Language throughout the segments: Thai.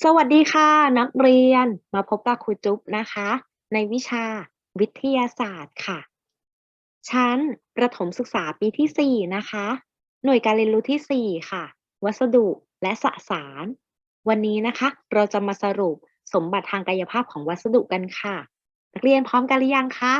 สวัสดีค่ะ นักเรียนมาพบกับครูจุ๊บนะคะ ในวิชาวิทยาศาสตร์ค่ะ ชั้นประถมศึกษาปีที่ 4 นะคะ หน่วยการเรียนรู้ที่ 4 ค่ะ วัสดุและสสาร วันนี้นะคะ เราจะมาสรุปสมบัติทางกายภาพของวัสดุกันค่ะ นักเรียนพร้อมกันหรือยังคะ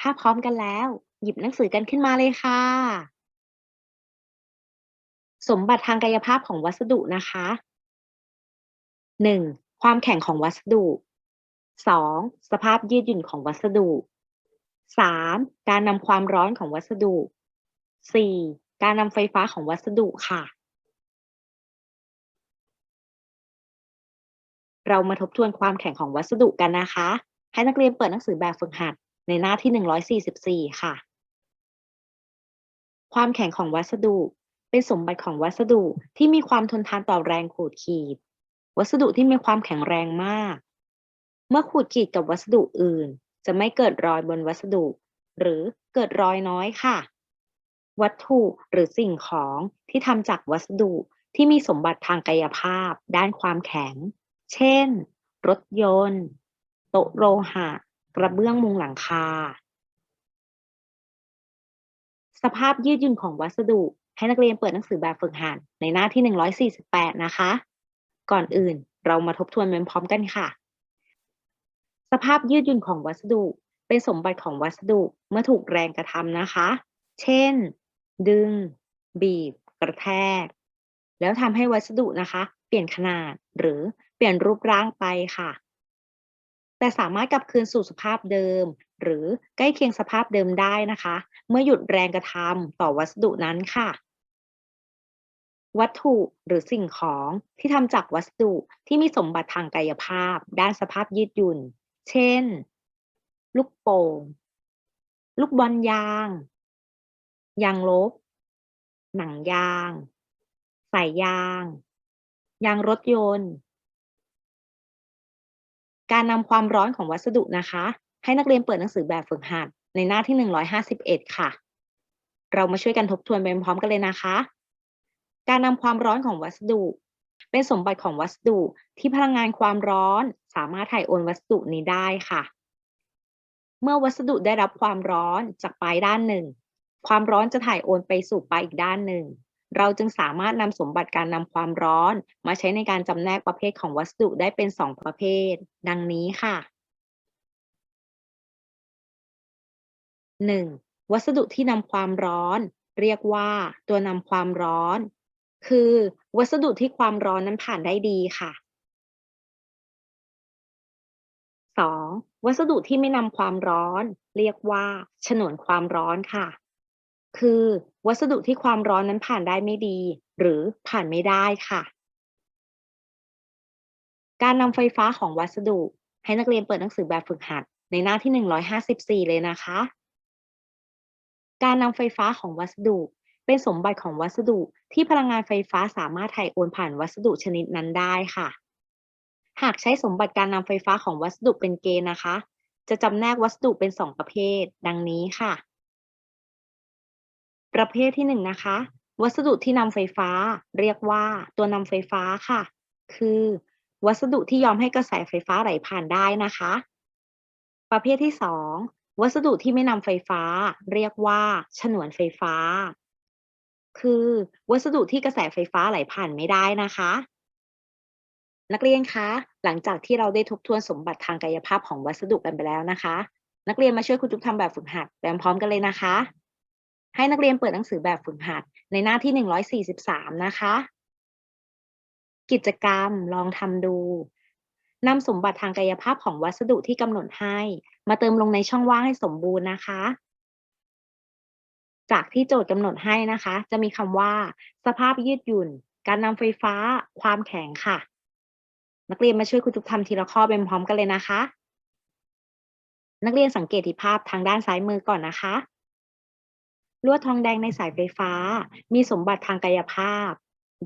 ถ้าพร้อมกันแล้ว หยิบหนังสือกันขึ้นมาเลยค่ะ สมบัติทางกายภาพของวัสดุนะคะ 1. ความแข็งของวัสดุ 2. สภาพยืดหยุ่นของวัสดุ 3. การนำความร้อนของวัสดุ 4. การนำไฟฟ้าของวัสดุค่ะ เรามาทบทวนความแข็งของวัสดุกันนะคะ ให้นักเรียนเปิดหนังสือแบบฝึกหัดในหน้าที่ 144 ค่ะ ความแข็งของวัสดุ เป็นสมบัติของวัสดุที่มีความทนทานต่อแรงขูดขีด วัสดุที่มีความแข็งแรงมาก เมื่อขูดขีดกับวัสดุอื่น จะไม่เกิดรอยบนวัสดุ หรือเกิดรอยน้อยค่ะ วัตถุหรือสิ่งของที่ทำจากวัสดุที่มีสมบัติทางกายภาพ ด้านความแข็ง เช่น รถยนต์ โต๊ะโลหะ กระเบื้องมุงหลังคา สภาพยืดหยุ่นของวัสดุ ให้นักเรียนเปิดหนังสือแบบฝึกหัดในหน้าที่ 148 นะคะ ก่อนอื่น เรามาทบทวนมันพร้อมกันค่ะ สภาพยืดหยุ่นของวัสดุ เป็นสมบัติของวัสดุเมื่อถูกแรงกระทำนะคะ เช่น ดึง บีบ กระแทก แล้วทำให้วัสดุนะคะ เปลี่ยนขนาดหรือเปลี่ยนรูปร่างไปค่ะ แต่สามารถกลับคืนสู่สภาพเดิม หรือใกล้เคียงสภาพเดิมได้นะคะ เมื่อหยุดแรงกระทำต่อวัสดุนั้นค่ะ วัตถุหรือสิ่งของที่ทำจากวัสดุที่มีสมบัติทางกายภาพ ด้านสภาพยืดหยุ่น เช่น ลูกโป่ง ลูกบอลยาง ยางลบ หนังยาง สายยาง ยางรถยนต์ การนำความร้อนของวัสดุนะคะ ให้นักเรียนเปิดหนังสือแบบฝึกหัดในหน้าที่ 151 ค่ะ เรามาช่วยกันทบทวนไปพร้อมกันเลยนะคะ การนำความร้อนของวัสดุ เป็นสมบัติของวัสดุที่พลังงานความร้อนสามารถถ่ายโอนวัสดุนี้ได้ค่ะ เมื่อวัสดุได้รับความร้อนจากปลายด้านหนึ่ง ความร้อนจะถ่ายโอนไปสู่ปลายอีกด้านหนึ่ง เราจึงสามารถนำสมบัติการนำความร้อนมาใช้ในการจำแนกประเภทของวัสดุได้เป็น2ประเภท ดังนี้ค่ะ 1. วัสดุที่นำความร้อน เรียกว่าตัวนำความร้อน คือวัสดุที่ความร้อนนั้นผ่านได้ดีค่ะ 2. วัสดุที่ไม่นำความร้อน เรียกว่าฉนวนความร้อนค่ะ คือวัสดุที่ความร้อนนั้นผ่านได้ไม่ดี หรือผ่านไม่ได้ค่ะ การนำไฟฟ้าของวัสดุ ให้นักเรียนเปิดหนังสือแบบฝึกหัด ในหน้าที่ 154 เลยนะคะ การนำไฟฟ้าของวัสดุ เป็นสมบัติของวัสดุ ที่พลังงานไฟฟ้าสามารถถ่ายโอนผ่านวัสดุชนิดนั้นได้ค่ะ หากใช้สมบัติการนำไฟฟ้าของวัสดุเป็นเกณฑ์นะคะ จะจำแนกวัสดุเป็น 2 ประเภท ดังนี้ค่ะ ประเภทที่ 1 นะคะ วัสดุที่นำไฟฟ้า เรียกว่าตัวนำไฟฟ้าค่ะ คือ วัสดุที่ยอมให้กระแสไฟฟ้าไหลผ่านได้นะคะ ประเภทที่ 2 วัสดุที่ไม่นำไฟฟ้า เรียกว่า ฉนวนไฟฟ้า คือวัสดุที่กระแสไฟฟ้าไหลผ่านไม่ได้นะคะ นักเรียนคะ หลังจากที่เราได้ทบทวนสมบัติทางกายภาพของวัสดุกันไปแล้วนะคะ นักเรียนมาช่วยครูจุ๊บทำแบบฝึกหัดไปพร้อมกันเลยนะคะ ให้นักเรียนเปิดหนังสือแบบฝึกหัดในหน้าที่ 143 นะคะ กิจกรรมลองทำดูนำสมบัติทางกายภาพของวัสดุที่กำหนดให้ มาเติมลงในช่องว่างให้สมบูรณ์นะคะ จากที่โจทย์กำหนดให้นะคะ จะมีคำว่า สภาพยืดหยุ่น การนำไฟฟ้า ความแข็งค่ะ นักเรียนมาช่วยครูจุ๊บทำทีละข้อเป็นพร้อมกันเลยนะคะ นักเรียนสังเกตที่ภาพทางด้านซ้ายมือก่อนนะคะ ลวดทองแดงในสายไฟฟ้า มีสมบัติทางกายภาพ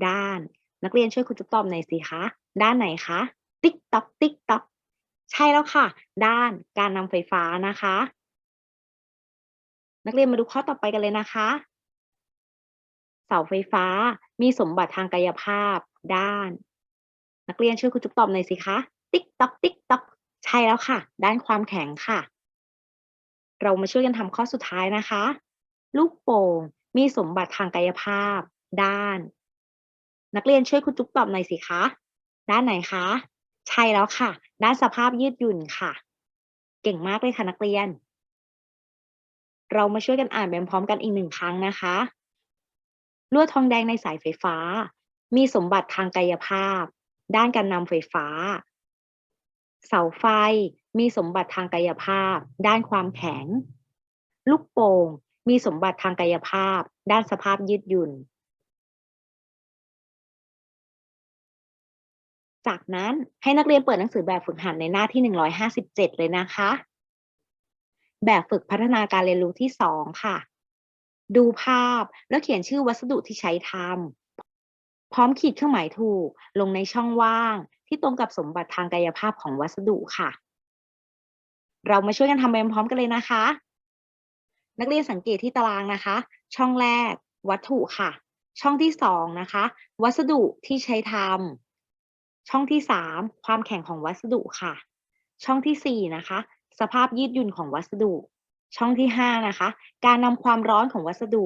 ด้าน นักเรียนช่วยครูจุ๊บตอบหน่อยสิคะ ด้านไหนคะ ติ๊กต๊อกติ๊กต๊อกใช่แล้วค่ะ ด้านการนำไฟฟ้านะคะ นักเรียนมาดูข้อต่อไปกันเลยนะคะ เสาไฟฟ้ามีสมบัติทางกายภาพด้าน นักเรียนช่วยครูจุ๊บตอบหน่อยสิคะ ติ๊กต๊อกติ๊กต๊อกใช่แล้วค่ะ ด้านความแข็งค่ะ เรามาช่วยกันทำข้อสุดท้ายนะคะ ลูกโป่งมีสมบัติทางกายภาพ ด้าน นักเรียนช่วยครูจุ๊บตอบหน่อยสิคะด้านไหนคะ ใช่แล้วค่ะ ด้านสภาพยืดหยุ่นค่ะ เก่งมากเลยค่ะนักเรียน เรามาช่วยกันอ่านไปพร้อมกันอีกหนึ่งครั้งนะคะลวดทองแดงในสายไฟฟ้า มีสมบัติทางกายภาพ ด้านการนำไฟฟ้า เสาไฟมีสมบัติทางกายภาพ ด้านความแข็ง ลูกโป่งมีสมบัติทางกายภาพ ด้านสภาพยืดหยุ่น จากนั้นให้นักเรียนเปิดหนังสือแบบฝึกหัดในหน้าที่ 157 เลยนะคะ แบบฝึกพัฒนาการเรียนรู้ที่2ค่ะ ดูภาพแล้วเขียนชื่อวัสดุที่ใช้ทำพร้อมขีดเครื่องหมายถูกลงในช่องว่าง ที่ตรงกับสมบัติทางกายภาพของวัสดุค่ะ เรามาช่วยกันทำไปพร้อมกันเลยนะคะ นักเรียนสังเกตที่ตารางนะคะ ช่องแรก วัตถุค่ะ ช่องที่สองนะคะ วัสดุที่ใช้ทำช่องที่สามความแข็งของวัสดุค่ะ ช่องที่สี่นะคะ สภาพยืดหยุ่นของวัสดุ ช่องที่ห้านะคะ การนำความร้อนของวัสดุ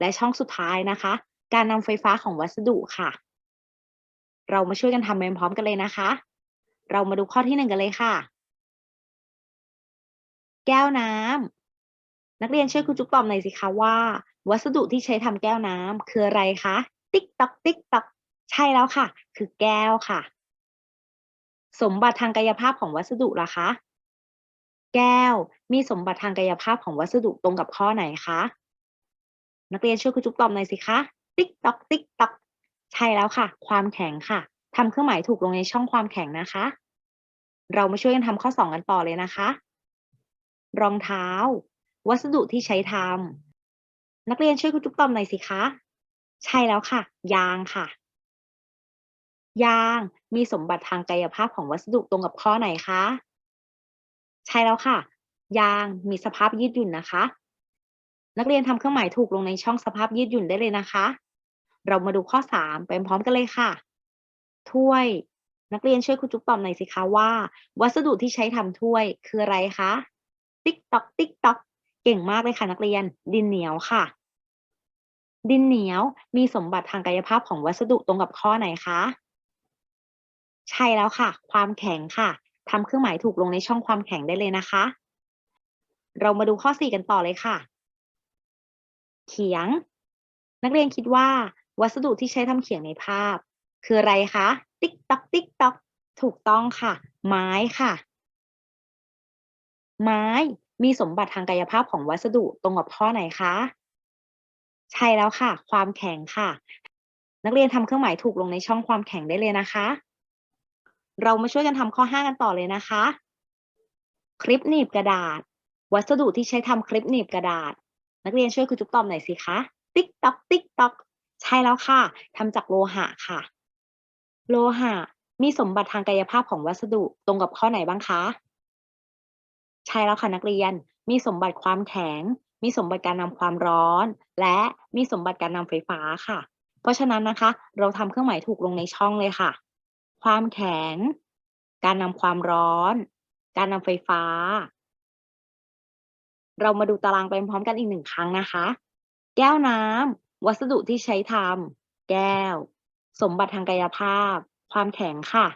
และช่องสุดท้ายนะคะ การนำไฟฟ้าของวัสดุค่ะ เรามาช่วยกันทำไปพร้อมกันเลยนะคะ เรามาดูข้อที่หนึ่งกันเลยค่ะ แก้วน้ำนักเรียนช่วยครูจุ๊บตอบหน่อยสิคะว่า วัสดุที่ใช้ทำแก้วน้ำคืออะไรคะ ติ๊กตอกติ๊กตอกใช่แล้วค่ะ คือแก้วค่ะ สมบัติทางกายภาพของวัสดุล่ะคะ แก้ว มีสมบัติทางกายภาพของวัสดุตรงกับข้อไหนคะ นักเรียนช่วยครูจุ๊บตอบหน่อยสิคะ ติ๊กตอกติ๊กตอกใช่แล้วค่ะ ความแข็งค่ะทำเครื่องหมายถูกลงในช่องความแข็งนะคะ เรามาช่วยกันทำข้อสองกันต่อเลยนะคะ รองเท้า วัสดุที่ใช้ทำนักเรียนช่วยคุณจุ๊บตอบหน่อยสิคะ ใช่แล้วค่ะ ยางค่ะ ยางมีสมบัติทางกายภาพของวัสดุตรงกับข้อไหนคะ ใช่แล้วค่ะ ยางมีสภาพยืดหยุ่นนะคะ นักเรียนทำเครื่องหมายถูกลงในช่องสภาพยืดหยุ่นได้เลยนะคะ เรามาดูข้อสามไปพร้อมกันเลยค่ะ ถ้วย นักเรียนช่วยครูจุ๊บตอบหน่อยสิคะว่า วัสดุที่ใช้ทำถ้วยคืออะไรคะ ติ๊กตอก ติ๊กตอก เก่งมากเลยค่ะ นักเรียน ดินเหนียวค่ะ ดินเหนียวมีสมบัติทางกายภาพของวัสดุตรงกับข้อไหนคะ ใช่แล้วค่ะ ความแข็งค่ะ ทำเครื่องหมายถูกลงในช่องความแข็งได้เลยนะคะ เรามาดูข้อสี่กันต่อเลยค่ะ เขียง นักเรียนคิดว่า วัสดุที่ใช้ทำเขียงในภาพ คืออะไรคะ ติ๊กต๊อกติ๊กต๊อกถูกต้องค่ะ ไม้ค่ะ ไม้มีสมบัติทางกายภาพของวัสดุตรงกับข้อไหนคะ ใช่แล้วค่ะ ความแข็งค่ะ นักเรียนทำเครื่องหมายถูกลงในช่องความแข็งได้เลยนะคะ เรามาช่วยกันทำข้อห้ากันต่อเลยนะคะ คลิปหนีบกระดาษ วัสดุที่ใช้ทำคลิปหนีบกระดาษ นักเรียนช่วยคุณจุ๊บตอบหน่อยสิคะติ๊กต๊อกติ๊กต๊อกใช่แล้วค่ะทำจากโลหะค่ะ โลหะมีสมบัติทางกายภาพของวัสดุตรงกับข้อไหนบ้างคะใช่แล้วค่ะนักเรียนมีสมบัติความแข็ง มีสมบัติการนำความร้อน และมีสมบัติการนำไฟฟ้าค่ะ เพราะฉะนั้นนะคะ เราทำเครื่องหมายถูกลงในช่องเลยค่ะ ความแข็ง การนำความร้อน การนำไฟฟ้า เรามาดูตารางไปพร้อมกันอีกหนึ่งครั้งนะคะ แก้วน้ำวัสดุที่ใช้ทำแก้ว สมบัติทางกายภาพ ความแข็งค่ะ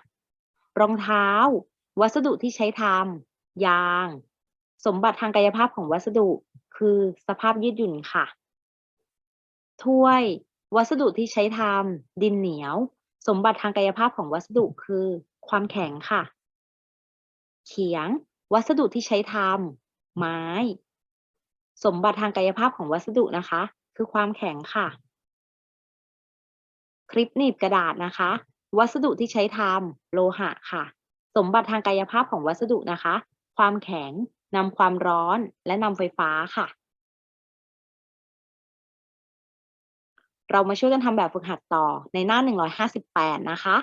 รองเท้า วัสดุที่ใช้ทำยาง สมบัติทางกายภาพของวัสดุ คือสภาพยืดหยุ่นค่ะ ถ้วย วัสดุที่ใช้ทำดินเหนียว สมบัติทางกายภาพของวัสดุคือความแข็งค่ะ เขียง วัสดุที่ใช้ทำไม้ สมบัติทางกายภาพของวัสดุนะคะ คือความแข็งค่ะ คลิปหนีบกระดาษนะคะ วัสดุที่ใช้ทำโลหะค่ะ สมบัติทางกายภาพของวัสดุนะคะ ความแข็งนำความร้อนและนำไฟฟ้าค่ะ เรามาช่วยกันทำแบบฝึกหัดต่อในหน้า 158 นะคะ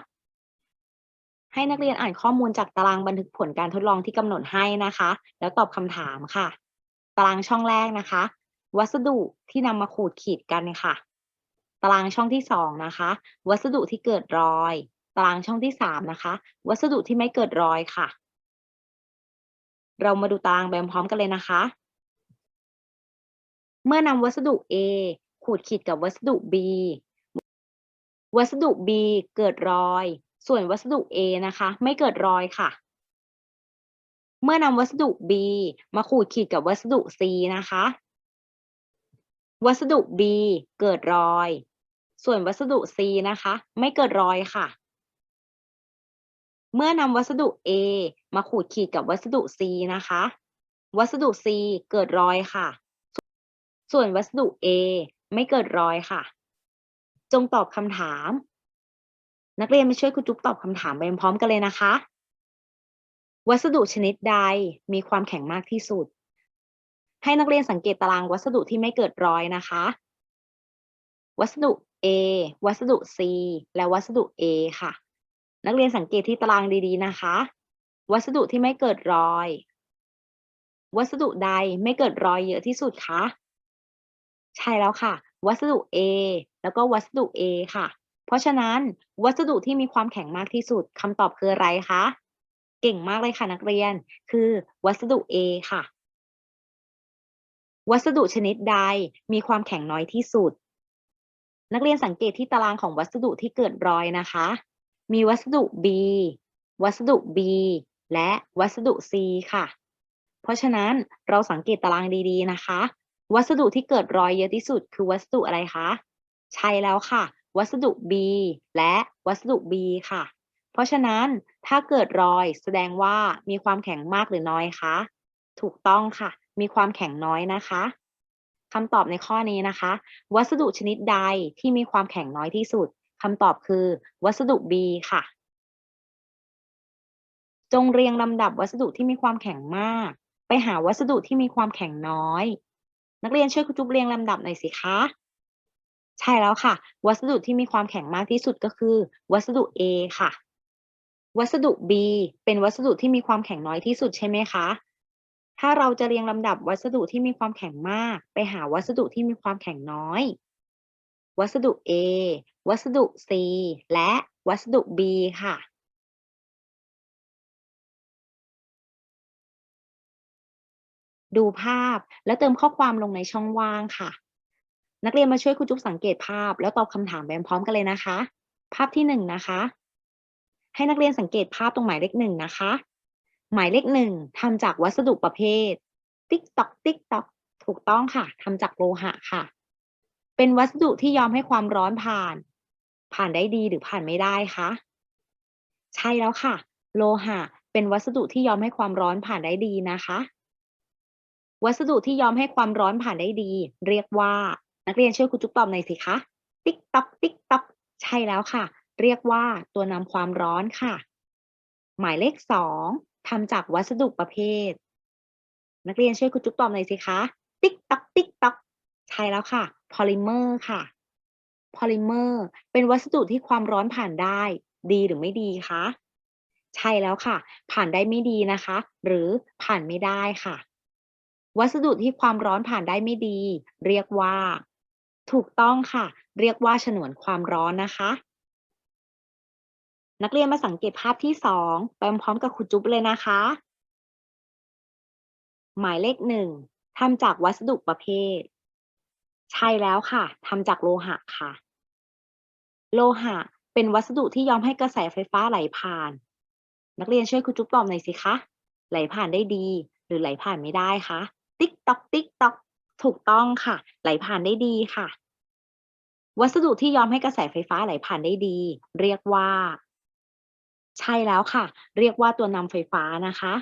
ให้นักเรียนอ่านข้อมูลจากตารางบันทึกผลการทดลองที่กำหนดให้นะคะ แล้วตอบคำถามค่ะ ตารางช่องแรกนะคะ วัสดุที่นำมาขูดขีดกันค่ะ ตารางช่องที่สองนะคะ วัสดุที่เกิดรอย ตารางช่องที่สามนะคะ วัสดุที่ไม่เกิดรอยค่ะ เรามาดูตารางแบบพร้อมกันเลยนะคะ เมื่อนำวัสดุ A ขูดขีดกับวัสดุ B วัสดุ B เกิดรอย ส่วนวัสดุ A นะคะ ไม่เกิดรอยค่ะ เมื่อนำวัสดุ B มาขูดขีดกับวัสดุ C นะคะ วัสดุ B เกิดรอย ส่วนวัสดุ C นะคะ ไม่เกิดรอยค่ะ เมื่อนำวัสดุ A มาขูดขีดกับวัสดุ C นะคะ วัสดุ C เกิดรอยค่ะ ส่วนวัสดุ A ไม่เกิดรอยค่ะ จงตอบคำถาม นักเรียนมาช่วยครูจุ๊บตอบคำถามไปพร้อมกันเลยนะคะ วัสดุชนิดใดมีความแข็งมากที่สุด ให้นักเรียนสังเกตตารางวัสดุที่ไม่เกิดรอยนะคะ วัสดุ A วัสดุ C และวัสดุ A ค่ะ นักเรียนสังเกตที่ตารางดีๆนะคะ วัสดุที่ไม่เกิดรอย วัสดุใดไม่เกิดรอยเยอะที่สุดคะ ใช่แล้วค่ะ วัสดุ A แล้วก็วัสดุ A ค่ะ เพราะฉะนั้นวัสดุที่มีความแข็งมากที่สุดคำตอบคืออะไรคะเก่งมากเลยค่ะนักเรียน คือวัสดุ A ค่ะ วัสดุชนิดใดมีความแข็งน้อยที่สุด นักเรียนสังเกตที่ตารางของวัสดุที่เกิดรอยนะคะ มีวัสดุ B วัสดุ B และวัสดุ C ค่ะ เพราะฉะนั้นเราสังเกตตารางดีๆนะคะ วัสดุที่เกิดรอยเยอะที่สุดคือวัสดุอะไรคะ ใช่แล้วค่ะ วัสดุ B และวัสดุ B ค่ะ เพราะฉะนั้นถ้าเกิดรอยแสดงว่ามีความแข็งมากหรือน้อยคะ ถูกต้องค่ะ มีความแข็งน้อยนะคะคำตอบในข้อนี้นะคะ วัสดุชนิดใดที่มีความแข็งน้อยที่สุดคำตอบคือ วัสดุ B ค่ะ จงเรียงลำดับวัสดุที่มีความแข็งมาก ไปหาวัสดุที่มีความแข็งน้อย นักเรียนช่วยครูจุ๊บเรียงลำดับหน่อยสิคะ ใช่แล้วค่ะ วัสดุที่มีความแข็งมากที่สุดก็คือ วัสดุ A ค่ะ วัสดุ B เป็นวัสดุที่มีความแข็งน้อยที่สุดใช่ไหมคะ ถ้าเราจะเรียงลำดับวัสดุที่มีความแข็งมาก ไปหาวัสดุที่มีความแข็งน้อย วัสดุ A วัสดุ C และวัสดุ B ค่ะ ดูภาพ แล้วเติมข้อความลงในช่องว่างค่ะ นักเรียนมาช่วยครูจุ๊บสังเกตภาพ แล้วตอบคำถามแบบพร้อมกันเลยนะคะ ภาพที่หนึ่งนะคะ ให้นักเรียนสังเกตภาพตรงหมายเลขหนึ่งนะคะ หมายเลขหนึ่งทำจากวัสดุประเภท ติ๊กตอกติ๊กตอกถูกต้องค่ะทำจากโลหะค่ะ เป็นวัสดุที่ยอมให้ความร้อนผ่าน ผ่านได้ดีหรือผ่านไม่ได้คะใช่แล้วค่ะ โลหะเป็นวัสดุที่ยอมให้ความร้อนผ่านได้ดีนะคะ วัสดุที่ยอมให้ความร้อนผ่านได้ดี เรียกว่า นักเรียนช่วยครูจุ๊บตอบหน่อยสิคะ ติ๊กตอกติ๊กตอกใช่แล้วค่ะ เรียกว่าตัวนำความร้อนค่ะ หมายเลขสองทำจากวัสดุประเภท นักเรียนช่วยครูจุ๊บตอบหน่อยสิคะติ๊กตอกติ๊กตอกใช่แล้วค่ะพอลิเมอร์ค่ะพอลิเมอร์เป็นวัสดุที่ความร้อนผ่านได้ ดีหรือไม่ดีคะใช่แล้วค่ะ ผ่านได้ไม่ดีนะคะ หรือผ่านไม่ได้ค่ะ วัสดุที่ความร้อนผ่านได้ไม่ดี เรียกว่า ถูกต้องค่ะ เรียกว่าฉนวนความร้อนนะคะ นักเรียนมาสังเกตภาพที่สองไปพร้อมกับครูจุ๊บเลยนะคะ หมายเลขหนึ่งทำจากวัสดุประเภท ใช่แล้วค่ะทำจากโลหะค่ะ โลหะเป็นวัสดุที่ยอมให้กระแสไฟฟ้าไหลผ่าน นักเรียนช่วยครูจุ๊บตอบหน่อยสิคะไหลผ่านได้ดี หรือไหลผ่านไม่ได้คะ ติ๊กต๊อกติ๊กต๊อกถูกต้องค่ะ ไหลผ่านได้ดีค่ะ วัสดุที่ยอมให้กระแสไฟฟ้าไหลผ่านได้ดี เรียกว่า ใช่แล้วค่ะ เรียกว่าตัวนำไฟฟ้านะคะ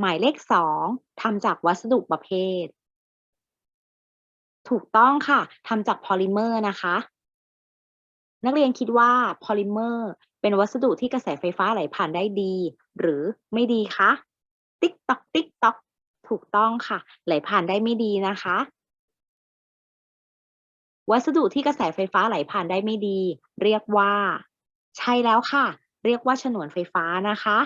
หมายเลขสองทำจากวัสดุประเภท ถูกต้องค่ะทำจากพอลิเมอร์นะคะ นักเรียนคิดว่าพอลิเมอร์เป็นวัสดุที่กระแสไฟฟ้าไหลผ่านได้ดี หรือไม่ดีคะติ๊กตอกติ๊กตอก ถูกต้องค่ะ ไหลผ่านได้ไม่ดีนะคะ วัสดุที่กระแสไฟฟ้าไหลผ่านได้ไม่ดี เรียกว่า ใช่แล้วค่ะ เรียกว่าฉนวนไฟฟ้านะคะ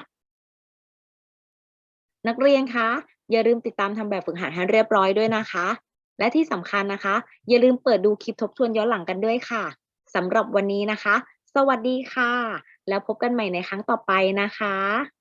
นักเรียนคะอย่าลืมติดตามทำแบบฝึกหัดให้เรียบร้อยด้วยนะคะ และที่สำคัญนะคะ อย่าลืมเปิดดูคลิปทบทวนย้อนหลังกันด้วยค่ะสำหรับวันนี้นะคะ สวัสดีค่ะ แล้วพบกันใหม่ในครั้งต่อไปนะคะ